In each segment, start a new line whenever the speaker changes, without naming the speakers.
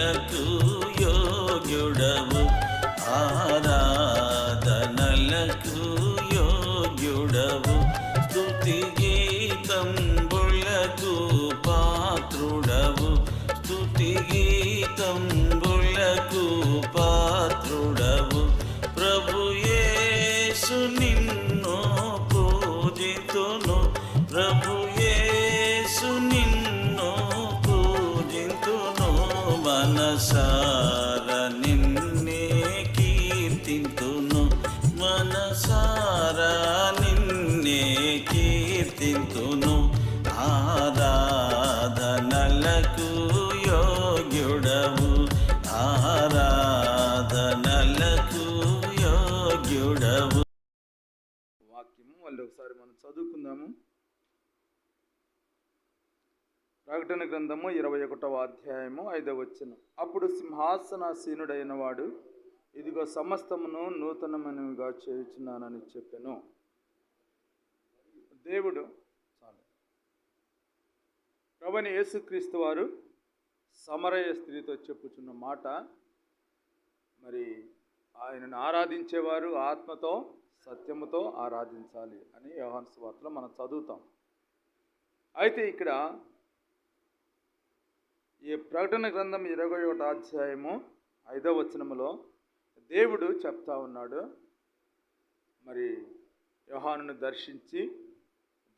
ఆరాధనలకు కీర్తింతును ఆరాధనలకు యోగ్యుడవు. ఆరాధనలకు యోగ్యుడవు.
వాక్యము మళ్ళీ ఒకసారి మనం చదువుకుందాము. ప్రకటన గ్రంథము ఇరవై ఒకటవ అధ్యాయము ఐదవ వచ్చిన అప్పుడు సింహాసనాసీనుడైన వాడు ఇదిగో సమస్తమును నూతనమైనవిగా చేయుచున్నానని చెప్పాను. దేవుడు చాలు. ప్రభుని యేసుక్రీస్తు వారు సమరయ స్త్రీతో చెప్పుచున్న మాట మరి ఆయనను ఆరాధించేవారు ఆత్మతో సత్యముతో ఆరాధించాలి అని యోహాను సువార్తలో మనం చదువుతాం. అయితే ఇక్కడ ఈ ప్రకటన గ్రంథం ఇరవై ఒకటి అధ్యాయము ఐదవ వచనములో దేవుడు చెప్తా ఉన్నాడు. మరి యోహానును దర్శించి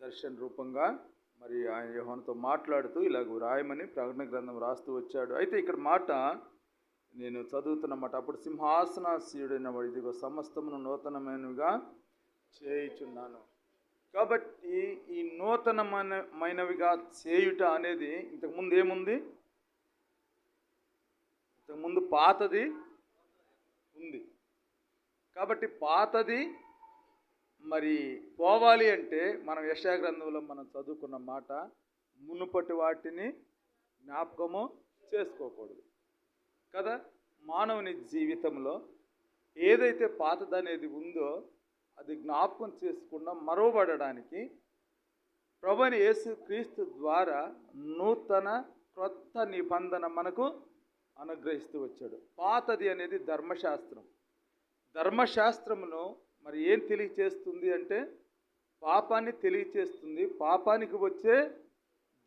దర్శన రూపంగా మరి ఆయన యోహానుతో మాట్లాడుతూ ఇలాగ రాయమని ప్రకటన గ్రంథం రాస్తూ వచ్చాడు. అయితే ఇక్కడ మాట నేను చదువుతున్నమాట అప్పుడు సింహాసనాశీయుడైన వాడు ఇదిగో సమస్తమును నూతనమైనవిగా చేయుచున్నాను. కాబట్టి ఈ నూతనమైనవిగా చేయుట అనేది ఇంతకుముందు ఏముంది? ఇంతకుముందు పాతది ఉంది. కాబట్టి పాతది మరి పోవాలి అంటే మనం యశాగ్రంథంలో మనం చదువుకున్న మాట మునుపటి వాటిని జ్ఞాపకము చేసుకోకూడదు. కదా? మానవుని జీవితంలో ఏదైతే పాతదనేది ఉందో అది జ్ఞాపకం చేసుకుండా మరవబడడానికి ప్రభుని యేసు క్రీస్తు ద్వారా నూతన క్రొత్త నిబంధన మనకు అనుగ్రహిస్తూ వచ్చాడు. పాతది అనేది ధర్మశాస్త్రం. ధర్మశాస్త్రమును మరి ఏం తెలియచేస్తుంది అంటే పాపాన్ని తెలియచేస్తుంది పాపానికి వచ్చే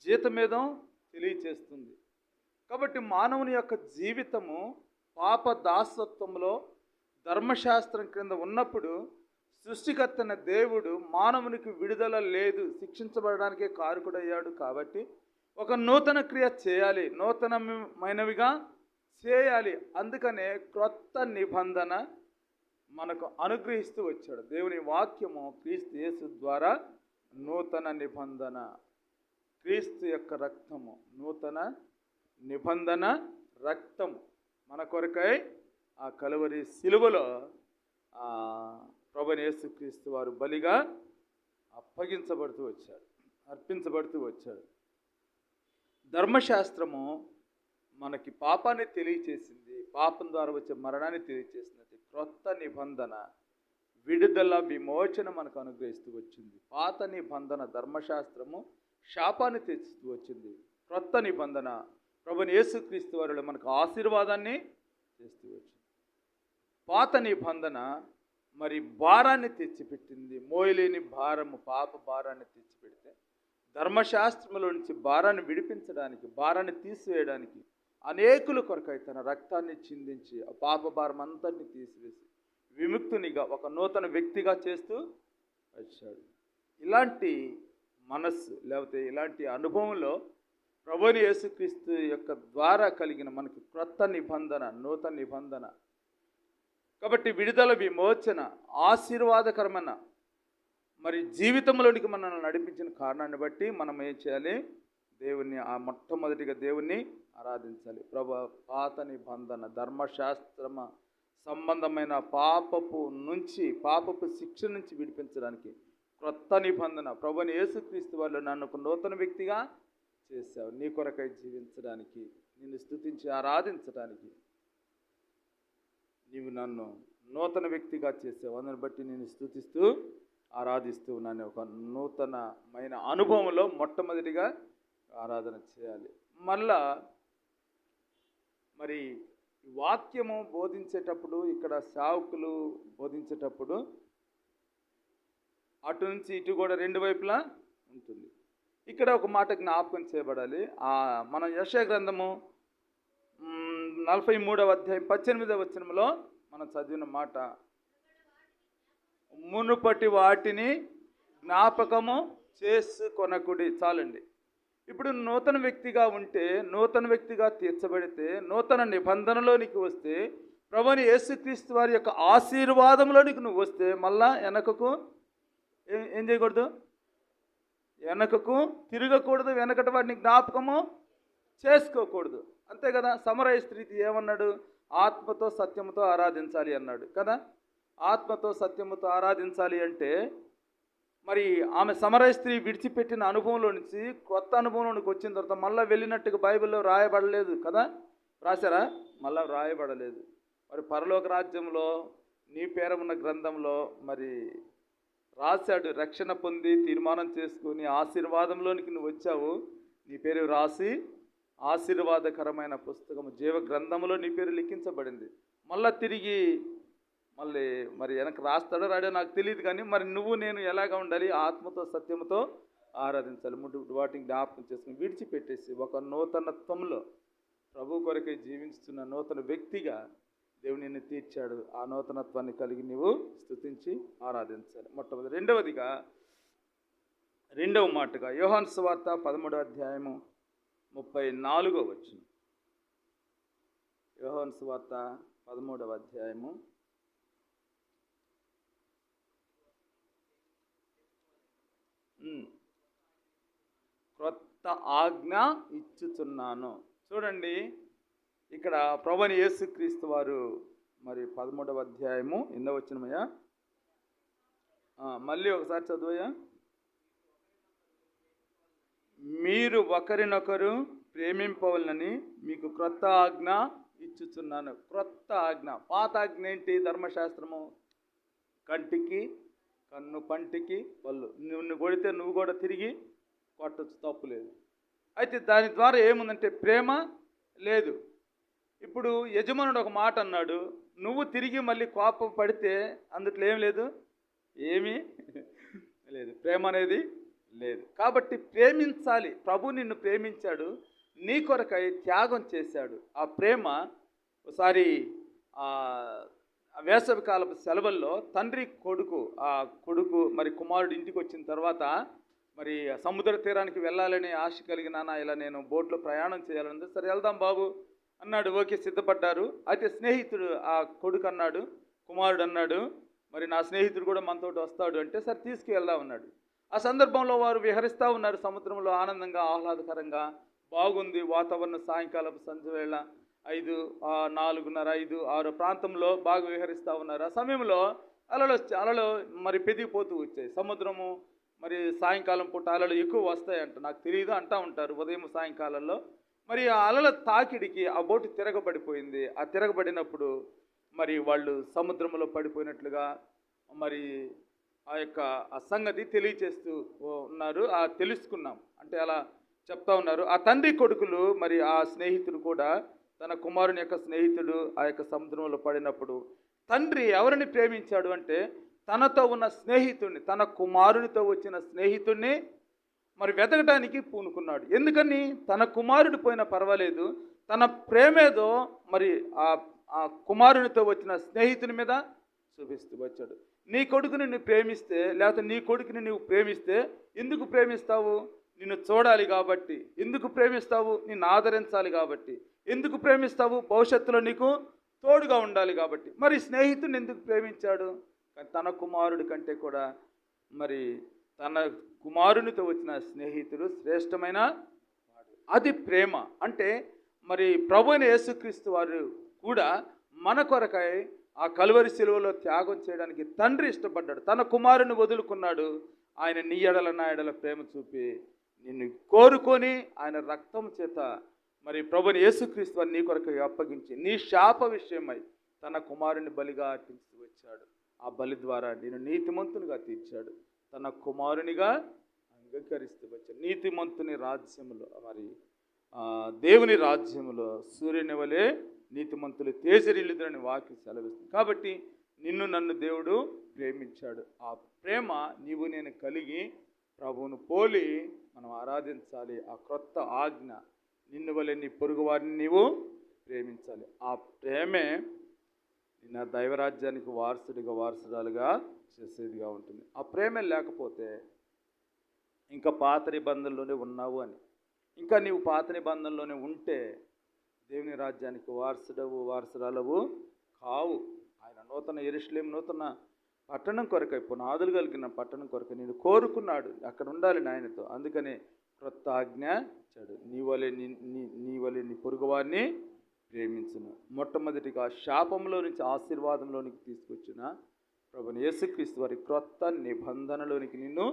జీతమేదం తెలియచేస్తుంది. కాబట్టి మానవుని యొక్క జీవితము పాప దాసత్వంలో ధర్మశాస్త్రం క్రింద ఉన్నప్పుడు సృష్టికర్తన దేవుడు మానవునికి విడుదల లేదు శిక్షించబడడానికే కారుకుడయ్యాడు కాబట్టి ఒక నూతన క్రియ చేయాలి నూతనమైనవిగా చేయాలి. అందుకనే క్రొత్త నిబంధన మనకు అనుగ్రహిస్తూ వచ్చాడు. దేవుని వాక్యము క్రీస్తు యేసు ద్వారా నూతన నిబంధన. క్రీస్తు యొక్క రక్తము నూతన నిబంధన రక్తము మన కొరకై ఆ కలువరి సిలువలో ప్రభు యేసుక్రీస్తు వారు బలిగా అప్పగించబడుతూ వచ్చాడు అర్పించబడుతూ వచ్చాడు ధర్మశాస్త్రము మనకి పాపాన్ని తెలియచేసింది పాపం ద్వారా వచ్చే మరణాన్ని తెలియచేసినట్టు క్రొత్త నిబంధన విడుదల విమోచన మనకు అనుగ్రహిస్తూ వచ్చింది. పాత నిబంధన ధర్మశాస్త్రము శాపాన్ని తెచ్చుతూ వచ్చింది. క్రొత్త నిబంధన ప్రభుని యేసుక్రీస్తు వారిలో మనకు ఆశీర్వాదాన్ని చేస్తూ వచ్చింది. పాత నిబంధన మరి భారాన్ని తెచ్చిపెట్టింది. మోయలేని భారము పాప భారాన్ని తెచ్చిపెడితే ధర్మశాస్త్రములో నుంచి భారాన్ని విడిపించడానికి భారాన్ని తీసివేయడానికి అనేకుల కొరకై తన రక్తాన్ని చిందించి ఆ పాపభారం అంతటిని తీసివేసి విముక్తునిగా ఒక నూతన వ్యక్తిగా చేస్తూ వచ్చాడు. ఇలాంటి మనస్సు లేకపోతే ఇలాంటి అనుభవంలో ప్రభుని యేసుక్రీస్తు యొక్క ద్వారా కలిగిన మనకి క్రొత్త నిబంధన నూతన నిబంధన. కాబట్టి విడుదల విమోచన ఆశీర్వాదకరమైన మరి జీవితంలోనికి మనల్ని నడిపించిన కారణాన్ని బట్టి మనం ఏం చేయాలి? దేవుణ్ణి ఆ మొట్టమొదటిగా దేవుణ్ణి ఆరాధించాలి. ప్రభు పాత నిబంధన ధర్మశాస్త్రమ సంబంధమైన పాపపు నుంచి పాపపు శిక్ష నుంచి విడిపించడానికి క్రొత్త నిబంధన. ప్రభుని యేసుక్రీస్తు వాళ్ళు నన్ను ఒక నూతన వ్యక్తిగా చేశావు. నీ కొరకై జీవించడానికి నిన్ను స్తుతించి ఆరాధించడానికి నీవు నన్ను నూతన వ్యక్తిగా చేసావు అందుని బట్టి నేను స్థుతిస్తూ ఆరాధిస్తూ నన్ను ఒక నూతనమైన అనుభవంలో మొట్టమొదటిగా ఆరాధన చేయాలి. మళ్ళా మరి వాక్యము బోధించేటప్పుడు ఇక్కడ సావుకులు బోధించేటప్పుడు అటు నుంచి ఇటు కూడా రెండు వైపులా ఉంటుంది. ఇక్కడ ఒక మాట జ్ఞాపకం చేయబడాలి. మన యశ గ్రంథము నలభై మూడవ అధ్యాయం పద్దెనిమిదవ వచనంలో మనం చదివిన మాట. మునుపటి వాటిని జ్ఞాపకము చేసుకొనకుడి చాలండి. ఇప్పుడు నూతన వ్యక్తిగా ఉంటే నూతన వ్యక్తిగా తీర్చబడితే నూతన నిబంధనలోనికి వస్తే ప్రభుని యేసుక్రీస్తు వారి యొక్క ఆశీర్వాదంలోనికి నువ్వు వస్తే మళ్ళా వెనకకు ఏం ఏం చేయకూడదు? వెనకకు తిరగకూడదు వెనకటి వాటిని జ్ఞాపకము చేసుకోకూడదు. అంతే కదా? సమరయ స్త్రీతి ఏమన్నాడు? ఆత్మతో సత్యముతో ఆరాధించాలి అన్నాడు. కదా? ఆత్మతో సత్యముతో ఆరాధించాలి అంటే మరి ఆమె సమరయ స్త్రీ విడిచిపెట్టిన అనుభవంలో నుంచి కొత్త అనుభవంలోనికి వచ్చిన తర్వాత మళ్ళీ వెళ్ళినట్టుగా బైబిల్లో రాయబడలేదు కదా? రాశారా? మళ్ళా రాయబడలేదు. మరి పరలోక రాజ్యంలో నీ పేర ఉన్న గ్రంథంలో మరి రాశాడు రక్షణ పొంది తీర్మానం చేసుకుని ఆశీర్వాదంలోనికి నువ్వు వచ్చావు. నీ పేరు రాసి ఆశీర్వాదకరమైన పుస్తకం జీవ గ్రంథంలో నీ పేరు లిఖించబడింది. మళ్ళా తిరిగి మళ్ళీ మరి వెనక రాస్తాడో రాడో నాకు తెలియదు కానీ మరి నువ్వు నేను ఎలాగా ఉండాలి? ఆత్మతో సత్యముతో ఆరాధించాలి. ముందు వాటిని జ్ఞాపకం చేసుకుని విడిచిపెట్టేసి ఒక నూతనత్వంలో ప్రభు కొరకై జీవిస్తున్న నూతన వ్యక్తిగా దేవుడు నిన్ను తీర్చాడు. ఆ నూతనత్వాన్ని కలిగి నువ్వు స్తుతించి ఆరాధించాలి. మొట్టమొదటి రెండవదిగా రెండవ మాటగా యోహాన్ స్వార్త పదమూడవ అధ్యాయము ముప్పై నాలుగో వచ్చిన యోహాన్ స్వార్త పదమూడవ అధ్యాయము కొత్త ఆజ్ఞ ఇచ్చుచున్నాను. చూడండి ఇక్కడ ప్రభుని యేసుక్రీస్తు వారు మరి పదమూడవ అధ్యాయము ఎన్నో వచ్చినమయ్యా మళ్ళీ ఒకసారి చదువయ్యా. మీరు ఒకరినొకరు ప్రేమింపవలనని మీకు క్రొత్త ఆజ్ఞ ఇచ్చుచున్నాను. క్రొత్త ఆజ్ఞ. పాత ఆజ్ఞ ఏంటి? ధర్మశాస్త్రము. కంటికి కన్ను పంటికి వాళ్ళు నువ్వు కొడితే నువ్వు కూడా తిరిగి కొట్టచ్చు తప్పులేదు అయితే దాని ద్వారా ఏముందంటే ప్రేమ లేదు. ఇప్పుడు యజమానుడు ఒక మాట అన్నాడు నువ్వు తిరిగి మళ్ళీ కోపం పడితే అందుట్లో ఏం లేదు? ఏమీ లేదు. ప్రేమ అనేది లేదు. కాబట్టి ప్రేమించాలి. ప్రభు నిన్ను ప్రేమించాడు. నీ కొరకై త్యాగం చేశాడు. ఆ ప్రేమ ఒకసారి ఆ సెలవుల్లో తండ్రి కొడుకు ఆ కొడుకు మరి కుమారుడు ఇంటికి వచ్చిన తర్వాత మరి సముద్ర తీరానికి వెళ్ళాలని ఆశ కలిగినాన ఇలా నేను బోట్లో ప్రయాణం చేయాలంటే సరే వెళ్దాం బాబు అన్నాడు. ఓకే సిద్ధపడ్డారు. అయితే స్నేహితుడు ఆ కొడుకు అన్నాడు కుమారుడు అన్నాడు మరి నా స్నేహితుడు కూడా మనతోటి వస్తాడు అంటే సరే తీసుకువెళ్దాం అన్నాడు. ఆ సందర్భంలో వారు విహరిస్తూ ఉన్నారు. సముద్రంలో ఆనందంగా ఆహ్లాదకరంగా బాగుంది. వాతావరణం సాయంకాలపు సంధ్య వేళ ఐదు నాలుగున్నర ఐదు ఆరు ప్రాంతంలో బాగా విహరిస్తూ ఉన్నారు. ఆ సమయంలో అలలు వచ్చి- అలలు మరి పెదిగిపోతూ వచ్చాయి. సముద్రము మరి సాయంకాలం పూట అలలు ఎక్కువ వస్తాయంట. నాకు తెలియదు అంటూ ఉంటారు ఉదయం సాయంకాలంలో. మరి ఆ అలల తాకిడికి ఆ బోటు తిరగబడిపోయింది. ఆ తిరగబడినప్పుడు మరి వాళ్ళు సముద్రంలో పడిపోయినట్లుగా మరి ఆ యొక్క ఆ సంగతి తెలియచేస్తూ ఉన్నారు. ఆ తెలుసుకున్నాం. అంటే అలా చెప్తా ఉన్నారు. ఆ తండ్రి కొడుకులు మరి ఆ స్నేహితుడు కూడా తన కుమారుని యొక్క స్నేహితుడు ఆ యొక్క సముద్రంలో పడినప్పుడు తండ్రి ఎవరిని ప్రేమించాడు అంటే తనతో ఉన్న స్నేహితుడిని తన కుమారునితో వచ్చిన స్నేహితుడిని మరి వెతకటానికి పూనుకున్నాడు. ఎందుకని? తన కుమారుడు పోయినా పర్వాలేదు. తన ప్రేమేదో మరి ఆ ఆ కుమారునితో వచ్చిన స్నేహితుని మీద చూపిస్తూ వచ్చాడు. నీ కొడుకుని నువ్వు ప్రేమిస్తే లేకపోతే నీ కొడుకుని నువ్వు ప్రేమిస్తే ఎందుకు ప్రేమిస్తావు? నిన్ను చూడాలి కాబట్టి. ఎందుకు ప్రేమిస్తావు? నిన్ను ఆదరించాలి కాబట్టి. ఎందుకు ప్రేమిస్తావు? భవిష్యత్తులో నీకు తోడుగా ఉండాలి కాబట్టి. మరి స్నేహితుని ఎందుకు ప్రేమించాడు? తన కుమారుడి కంటే కూడా మరి తన కుమారునితో వచ్చిన స్నేహితుడు శ్రేష్టమైన అది ప్రేమ. అంటే మరి ప్రభుని యేసుక్రీస్తు వారు కూడా మన కొరకై ఆ కలువరి శిలువలో త్యాగం చేయడానికి తండ్రి ఇష్టపడ్డాడు. తన కుమారుని వదులుకున్నాడు. ఆయన నీ ఎడల నా ఎడల ప్రేమ చూపి నిన్ను కోరుకొని ఆయన రక్తం చేత మరి ప్రభుని యేసుక్రీస్తు వారిని నీ కొరకు అప్పగించి నీ శాప విషయమై తన కుమారుని బలిగా అర్పించి వచ్చాడు. ఆ బలి ద్వారా నేను నీతిమంతునిగా తీర్చాడు. తన కుమారునిగా అంగీకరిస్తూ వచ్చాడు నీతిమంతుని రాజ్యములో మరి దేవుని రాజ్యములో సూర్యుని వలె నీతిమంతులు తేజరిల్లుదని వాకి సెలవిస్తుంది. కాబట్టి నిన్ను నన్ను దేవుడు ప్రేమించాడు. ఆ ప్రేమ నీవు నేను కలిగి ప్రభువును పోలి మనం ఆరాధించాలి. ఆ క్రొత్త ఆజ్ఞ నిన్ను వలె నీ పొరుగు వారిని నీవు ప్రేమించాలి. ఆ ప్రేమే నిన్న దైవరాజ్యానికి వారసుడిగా వారసురాలుగా చేసేదిగా ఉంటుంది. ఆ ప్రేమే లేకపోతే ఇంకా పాత నిబంధనలోనే ఉన్నావు అని. ఇంకా నీవు పాత నిబంధనలోనే ఉంటే దేవుని రాజ్యానికి వారసుడవు వారసురాలవు కావు. ఆయన నూతన ఎరుషులేం నూతన పట్టణం కొరకై పునాదులు కలిగిన పట్టణం కొరకు నేను కోరుకున్నాడు. అక్కడ ఉండాలి నాయనతో. అందుకని క్రొత్త ఆజ్ఞ ఇచ్చాడు. నీ వలె నీ నీ- నీ వలె నీ పొరుగువారిని ప్రేమించును. మొట్టమొదటిగా శాపంలో నుంచి ఆశీర్వాదంలోనికి తీసుకొచ్చిన ప్రభుని యేసుక్రీస్తు వారి క్రొత్త నిబంధనలోనికి నిన్ను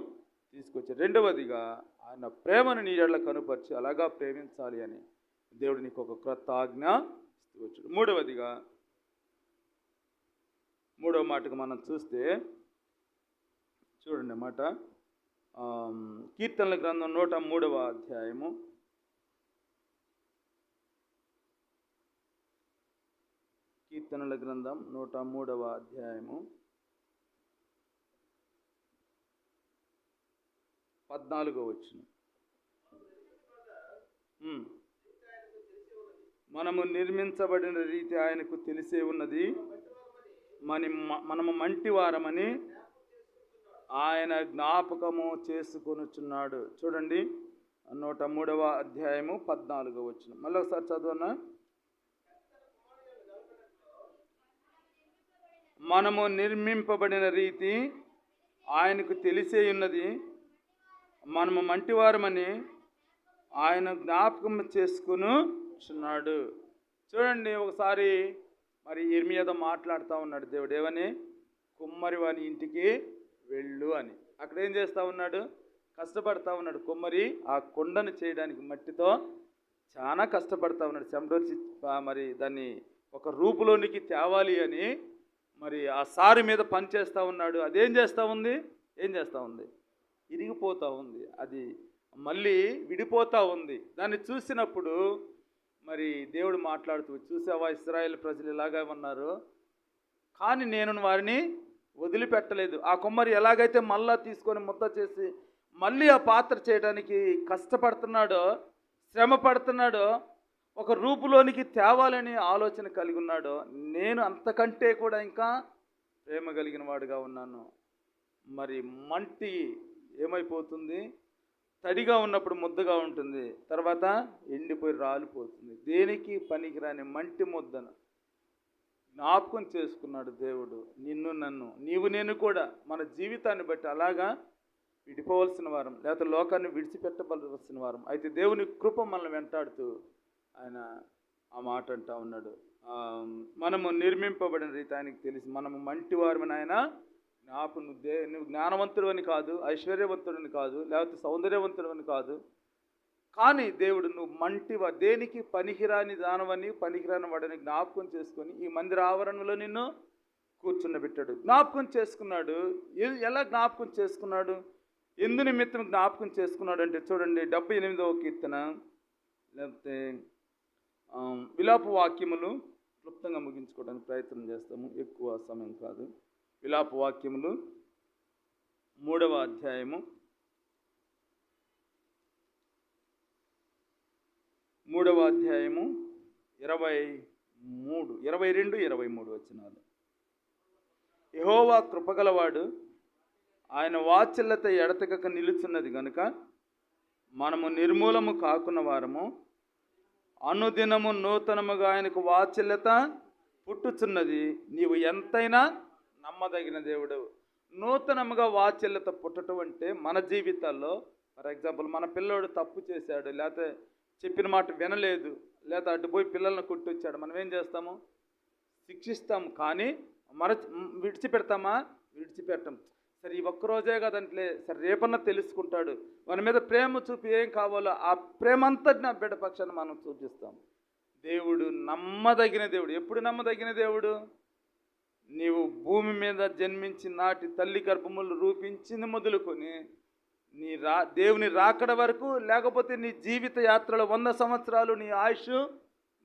తీసుకొచ్చాడు రెండవదిగా ఆయన ప్రేమను నీ కనుపరిచి అలాగా ప్రేమించాలి అని దేవుడు నీకు ఒక క్రొత్త ఆజ్ఞ ఇస్తూ వచ్చాడు మూడవదిగా మూడవ మాటకు మనం చూస్తే చూడండి అన్నమాట. కీర్తనల గ్రంథం నూట మూడవ అధ్యాయము. కీర్తనల గ్రంథం నూట మూడవ అధ్యాయము. పద్నాలుగో వచ్చిన మనము నిర్మించబడిన రీతి ఆయనకు తెలిసే ఉన్నది. మన మనము మంటివారమని ఆయన జ్ఞాపకము చేసుకొనుచున్నాడు. చూడండి. నూట మూడవ అధ్యాయము పద్నాలుగో వచ్చిన మళ్ళీ ఒకసారి చదవనా? మనము నిర్మింపబడిన రీతి ఆయనకు తెలిసే ఉన్నది. మనము మంటివారమని ఆయన జ్ఞాపకం చేసుకునుచున్నాడు. చూడండి ఒకసారి మరి ఇర్మియాతో మాట్లాడుతూ ఉన్నాడు దేవుడు. ఏమని? కుమ్మరి వాని ఇంటికి వెళ్ళు అని. అక్కడ ఏం చేస్తూ ఉన్నాడు? కష్టపడతా ఉన్నాడు. కుమ్మరి ఆ కొండను చేయడానికి మట్టితో చాలా కష్టపడతా ఉన్నాడు. చెమటోర్చి మరి దాన్ని ఒక రూపులోనికి తేవాలి అని మరి ఆ సారి మీద పని చేస్తూ ఉన్నాడు. అదేం చేస్తూ ఉంది? ఏం చేస్తూ ఉంది? ఇరిగిపోతూ ఉంది. అది మళ్ళీ విడిపోతూ ఉంది. దాన్ని చూసినప్పుడు మరి దేవుడు మాట్లాడుతూ చూసావా ఇస్రాయేల్ ప్రజలు ఇలాగే ఉన్నారు? కానీ నేను వారిని వదిలిపెట్టలేదు. ఆ కుమ్మరి ఎలాగైతే మళ్ళా తీసుకొని ముద్ద చేసి మళ్ళీ ఆ పాత్ర చేయడానికి కష్టపడుతున్నాడో శ్రమ పడుతున్నాడో ఒక రూపులోనికి తేవాలనే ఆలోచన కలిగి ఉన్నాడో నేను అంతకంటే కూడా ఇంకా ప్రేమ కలిగిన వాడుగా ఉన్నాను. మరి మంటి ఏమైపోతుంది? తడిగా ఉన్నప్పుడు ముద్దగా ఉంటుంది. తర్వాత ఎండిపోయి రాలిపోతుంది. దేనికి పనికిరాని మంటి ముద్దను జ్ఞాపకం చేసుకున్నాడు దేవుడు. నిన్ను నన్ను నీవు నేను కూడా మన జీవితాన్ని బట్టి అలాగా విడిపోవలసిన వారం లేకపోతే లోకాన్ని విడిచిపెట్టవలసిన వారం. అయితే దేవుని కృప మనల్ని వెంటాడుతూ ఆయన ఆ మాట అంటా ఉన్నాడు. మనము నిర్మింపబడిన రీతి ఆయనకి తెలిసి మనము మంటి వారమని ఆయన జ్ఞాప నువ్వు దే నువ్వు జ్ఞానవంతుడని కాదు ఐశ్వర్యవంతుడని కాదు లేకపోతే సౌందర్యవంతుడని కాదు. కానీ దేవుడు నువ్వు మంటివ దేనికి పనికిరాని దానవని పనికిరాని వాడని జ్ఞాపకం చేసుకొని ఈ మందిర ఆవరణలో నిన్ను కూర్చున్నబెట్టాడు. జ్ఞాపకం చేసుకున్నాడు. ఎలా జ్ఞాపకం చేసుకున్నాడు? ఎందు నిమిత్తం జ్ఞాపకం చేసుకున్నాడు అంటే చూడండి డెబ్బై ఎనిమిదవ కీర్తన లేకపోతే విలాప వాక్యములు క్లుప్తంగా ముగించుకోవడానికి ప్రయత్నం చేస్తాము. ఎక్కువ సమయం కాదు. విలాప వాక్యములు మూడవ అధ్యాయము మూడవ అధ్యాయము ఇరవై మూడు ఇరవై రెండు ఇరవై మూడు వచ్చినాలు యహోవా కృపగలవాడు ఆయన వాత్సల్యత ఎడతెగక నిలుచున్నది గనుక మనము నిర్మూలము కాకున్న వారము అనుదినము నూతనముగా ఆయనకు వాత్సల్యత పుట్టుచున్నది. నీవు ఎంతైనా నమ్మదగిన దేవుడు నూతనముగా వాత్సల్యత పుట్టడం అంటే మన జీవితాల్లో ఫర్ ఎగ్జాంపుల్ మన పిల్లోడు తప్పు చేశాడు లేకపోతే చెప్పిన మాట వినలేదు లేకపోతే అటు పోయి పిల్లల్ని కొట్టొచ్చాడు మనం ఏం చేస్తాము? శిక్షిస్తాం కానీ మర విడిచిపెడతామా? విడిచిపెట్టం. సరే ఈ ఒక్కరోజే కదంటే సరే రేపన్నా తెలుసుకుంటాడు. మన మీద ప్రేమ చూపి ఏం కావాలో ఆ ప్రేమ అంతటి నా బిడ్డ పక్షాన్ని మనం చూపిస్తాం. దేవుడు నమ్మదగిన దేవుడు. ఎప్పుడు నమ్మదగిన దేవుడు? నీవు భూమి మీద జన్మించి నాటి తల్లి గర్భములు రూపించింది మొదలుకొని నీ రా దేవుని రాకడ వరకు లేకపోతే నీ జీవిత యాత్రలో వంద సంవత్సరాలు నీ ఆయుష్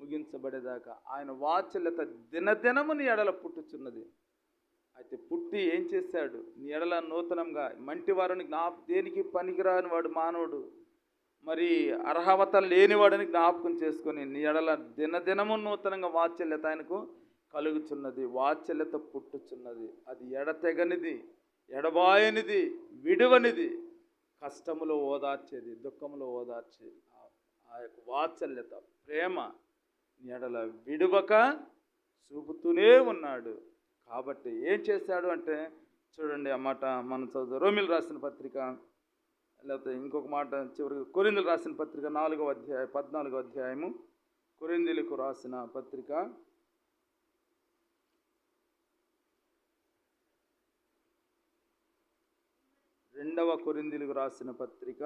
ముగించబడేదాకా ఆయన వాత్సల్యత దినదినము నీ ఎడల పుట్టుచున్నది. అయితే పుట్టి ఏం చేశాడు? నీ ఎడల నూతనంగా మంటి వారిని జ్ఞా దేనికి పనికిరాని వాడు మానవుడు? మరి అర్హవత లేనివాడని జ్ఞాపకం చేసుకొని నీ ఎడల దినదినము నూతనంగా వాత్సల్యత ఆయనకు కలుగుచున్నది. వాత్సల్యత పుట్టుచున్నది. అది ఎడతెగనిది ఎడబాయనిది విడువనిది. కష్టములో ఓదార్చేది దుఃఖములో ఓదార్చేది. ఆ- యొక్క వాత్సల్యత ప్రేమ ఎడల విడువక చూపుతూనే ఉన్నాడు. కాబట్టి ఏం చేశాడు అంటే చూడండి ఆ మాట మనం చదువు రోమిల్ రాసిన పత్రిక లేకపోతే ఇంకొక మాట చివరికి కొరిందులు రాసిన పత్రిక నాలుగవ అధ్యాయం పద్నాలుగో అధ్యాయము కొరిందులకు రాసిన పత్రిక. రెండవ కొరిందులకు రాసిన పత్రిక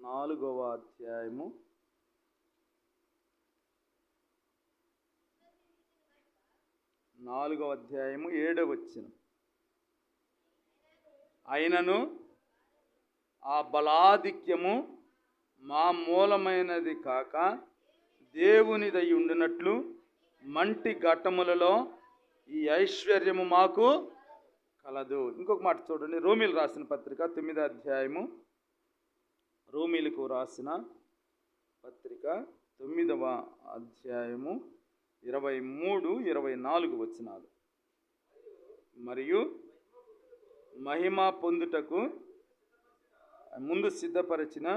నాలుగవ అధ్యాయము నాలుగవ అధ్యాయము ఏడవ వచ్చిన. అయినను ఆ బలాధిక్యము మా మూలమైనది కాక దేవునిదై ఉండినట్లు మంటి ఘట్టములలో ఈ ఐశ్వర్యము మాకు కలదు. ఇంకొక మాట చూడండి. రోమిలు రాసిన పత్రిక తొమ్మిదో అధ్యాయము రోమిలకు రాసిన పత్రిక తొమ్మిదవ అధ్యాయము ఇరవై మూడు ఇరవై నాలుగు వచనాలు. మరియు మహిమ పొందుటకు ముందు సిద్ధపరిచిన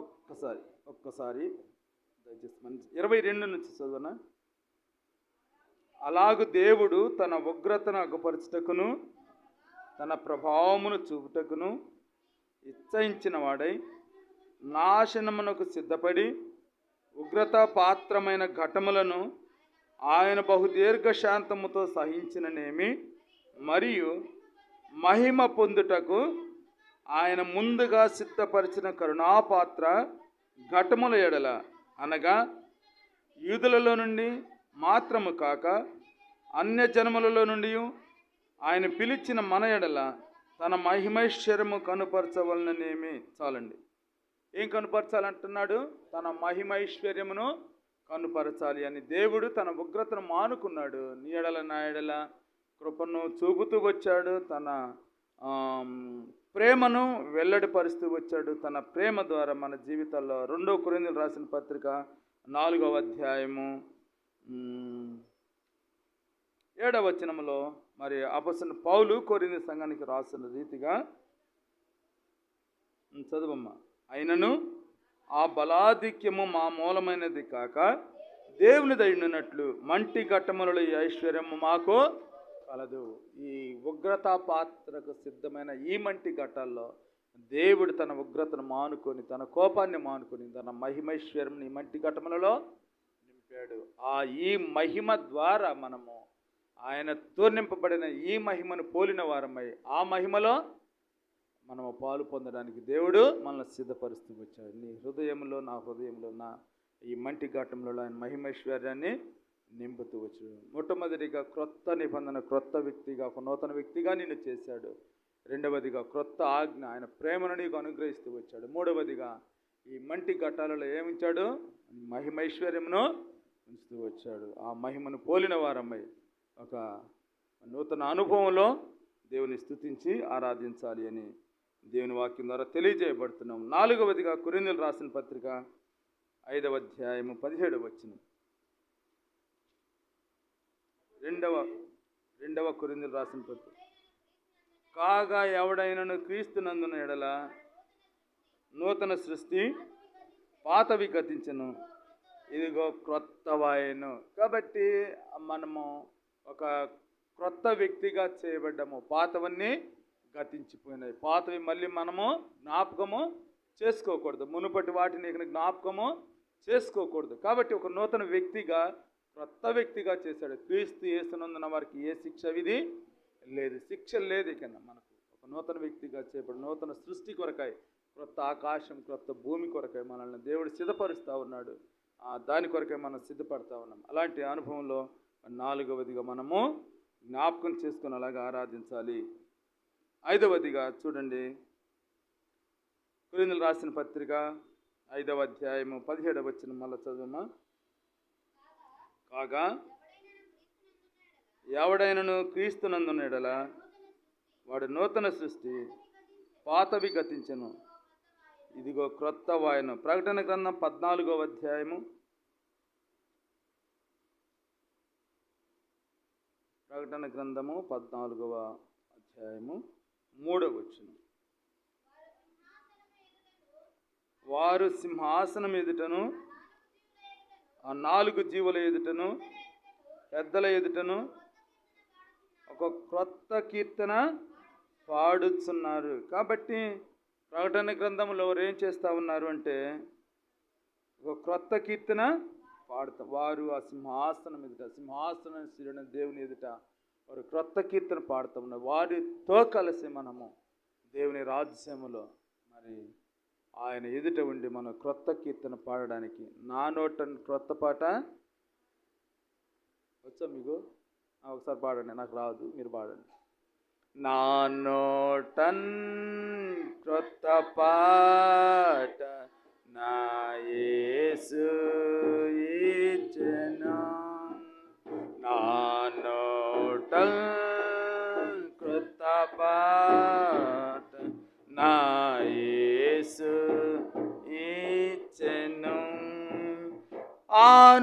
ఒక్కసారి ఒక్కసారి దయచేసి మంచి ఇరవై రెండు నుంచి చదువునా? అలాగు దేవుడు తన ఉగ్రతను అగపరచుటకును తన ప్రభావమును చూపుటకును ఇచ్చయించిన వాడై నాశనమునకు సిద్ధపడి ఉగ్రత పాత్రమైన ఘటములను ఆయన బహుదీర్ఘ శాంతముతో సహించిననేమి మరియు మహిమ పొందుటకు ఆయన ముందుగా సిద్ధపరిచిన కరుణాపాత్ర ఘటముల ఎడల అనగా యూదులలో నుండి మాత్రము కాక అన్య జనములలో నుండి ఆయన పిలిచిన మన ఎడల తన మహిమైశ్వర్యము కనుపరచవలననేమి చాలండి. ఏం కనుపరచాలంటున్నాడు? తన మహిమైశ్వర్యమును కనుపరచాలి అని దేవుడు తన ఉగ్రతను మానుకున్నాడు. నీడల నాయడల కృపను చూపుతూ వచ్చాడు. తన ప్రేమను వెల్లడిపరుస్తూ వచ్చాడు. తన ప్రేమ ద్వారా మన జీవితాల్లో రెండో కురిందులు రాసిన పత్రిక నాలుగవ అధ్యాయము ఉమ్, ఏడవ వచనములో మరి అపసన పౌలు కొరింది సంఘానికి రాసిన రీతిగా ఉమ్, చదువమ్మా. అయినను ఆ బలాధిక్యము మా మూలమైనది కాక దేవుని దైనట్లు మంటి ఘట్టములలో ఈ ఐశ్వర్యము మాకు కలదు. ఈ ఉగ్రత పాత్రకు సిద్ధమైన ఈ మంటి ఘట్టాల్లో దేవుడు తన ఉగ్రతను మానుకొని తన కోపాన్ని మానుకొని తన మహిమైశ్వర్యం ఈ మంటి ఘటములలో నింపాడు. ఆ ఈ మహిమ ద్వారా మనము ఆయనతో నింపబడిన ఈ మహిమను పోలిన వారమై ఆ మహిమలో మనము పాలు పొందడానికి దేవుడు మనల్ని సిద్ధపరుస్తూ వచ్చాడు. నీ హృదయంలో నా హృదయంలో నా ఈ మంటి ఘట్టంలో ఆయన మహిమైశ్వర్యాన్ని నింపుతూ వచ్చాడు. మొట్టమొదటిగా క్రొత్త నిబంధన క్రొత్త వ్యక్తిగా ఒక నూతన వ్యక్తిగా నిన్ను చేశాడు. రెండవదిగా క్రొత్త ఆజ్ఞ ఆయన ప్రేమను నీకు అనుగ్రహిస్తూ వచ్చాడు. మూడవదిగా ఈ మంటి ఘట్టాలలో ఏమించాడు? మహిమైశ్వర్యమును ఉంచుతూ వచ్చాడు. ఆ మహిమను పోలిన వారమ్మాయి ఒక నూతన అనుభవంలో దేవుని స్థుతించి ఆరాధించాలి అని దేవుని వాక్యం ద్వారా తెలియజేయబడుతున్నాం. నాలుగవదిగా కురిందులు రాసిన పత్రిక ఐదవ అధ్యాయము పదిహేడవ వచ్చిన రెండవ రెండవ కురిందులు రాసిన పత్రిక. కాగా ఎవడైనను క్రీస్తునందున ఎడల నూతన సృష్టి పాతవి గతించను. ఇదిగో క్రొత్తవాయను. కాబట్టి మనము ఒక క్రొత్త వ్యక్తిగా చేయబడ్డాము. పాతవన్నీ గతించిపోయినాయి. పాతవి మళ్ళీ మనము జ్ఞాపకము చేసుకోకూడదు. మునుపటి వాటిని ఇక జ్ఞాపకము చేసుకోకూడదు. కాబట్టి ఒక నూతన వ్యక్తిగా క్రొత్త వ్యక్తిగా చేశాడు. క్రీస్తు వేస్తున్నందున వారికి ఏ శిక్ష విధి లేదు. శిక్ష లేదు ఇక మనకు. ఒక నూతన వ్యక్తిగా చేయబడి నూతన సృష్టి కొరకై క్రొత్త ఆకాశం క్రొత్త భూమి కొరకై మనల్ని దేవుడు సిద్ధపరుస్తూ ఉన్నాడు. దాని కొరకే మనం సిద్ధపడతా ఉన్నాం. అలాంటి అనుభవంలో నాలుగవదిగా మనము జ్ఞాపకం చేసుకుని అలాగా ఆరాధించాలి. ఐదవదిగా చూడండి. కురిందులు రాసిన పత్రిక ఐదవ అధ్యాయము పదిహేడవ వచ్చిన మళ్ళీ చదువుమా? కాగా ఎవడైనను క్రీస్తునందునేడల వాడు నూతన సృష్టి పాతవి గతించను. ఇదిగో క్రొత్త వాయను. ప్రకటన గ్రంథం పద్నాలుగవ అధ్యాయము ప్రకటన గ్రంథము పద్నాలుగవ అధ్యాయము మూడవ వచ్చిన వారు సింహాసనం ఎదుటను ఆ నాలుగు జీవుల ఎదుటను పెద్దల ఎదుటను ఒక క్రొత్త కీర్తన పాడుచున్నారు. కాబట్టి ప్రకటన గ్రంథంలో ఏం చేస్తూ ఉన్నారు అంటే ఒక క్రొత్త కీర్తన పాడుతా వారు ఆ సింహాసనం ఎదుట సింహాసనం శిరణ దేవుని ఎదుట వారు క్రొత్త కీర్తన పాడుతూ ఉన్నారు. వారితో కలిసి మనము దేవుని రాజ్యములో మరి ఆయన ఎదుట ఉండి మనం క్రొత్త కీర్తన పాడడానికి నా నోట క్రొత్త పాట? వచ్చా మీకు? ఒకసారి పాడండి నాకు రాదు మీరు పాడండి. నా నోటన్ క్రొత్త పాట నా యేసు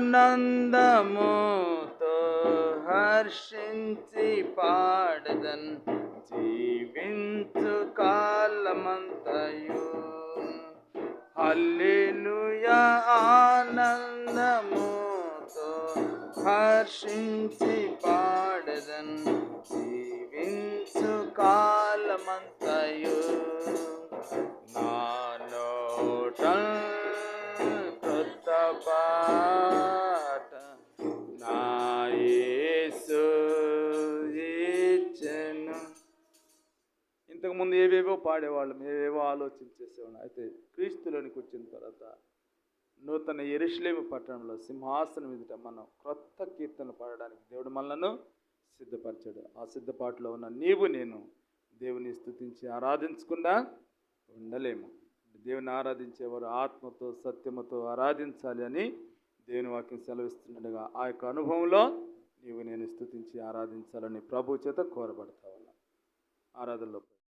ఆనందముతో హర్షించి పాడదన్ జీవించు కాలమంతయు. హల్లెలూయ ఆనందముతో హర్షించి ఇంతకుముందు ఏవేవో పాడేవాళ్ళం ఏవేవో ఆలోచించేసేవాళ్ళం అయితే క్రీస్తులోనికి వచ్చిన తర్వాత నూతన ఎరుషులేము పట్టణంలో సింహాసనం ఎదుట మనం క్రొత్త కీర్తనలు పాడడానికి దేవుడు మనలను సిద్ధపరిచాడు. ఆ సిద్ధపాటులో ఉన్న నీవు నేను దేవుని స్థుతించి ఆరాధించకుండా ఉండలేము. దేవుని ఆరాధించేవారు ఆత్మతో సత్యముతో ఆరాధించాలి అని దేవుని వాక్యం సెలవిస్తుండగా ఆ యొక్క అనుభవంలో నీవు నేను స్థుతించి ఆరాధించాలని ప్రభు చేత కోరబడతా ఆరాధనలో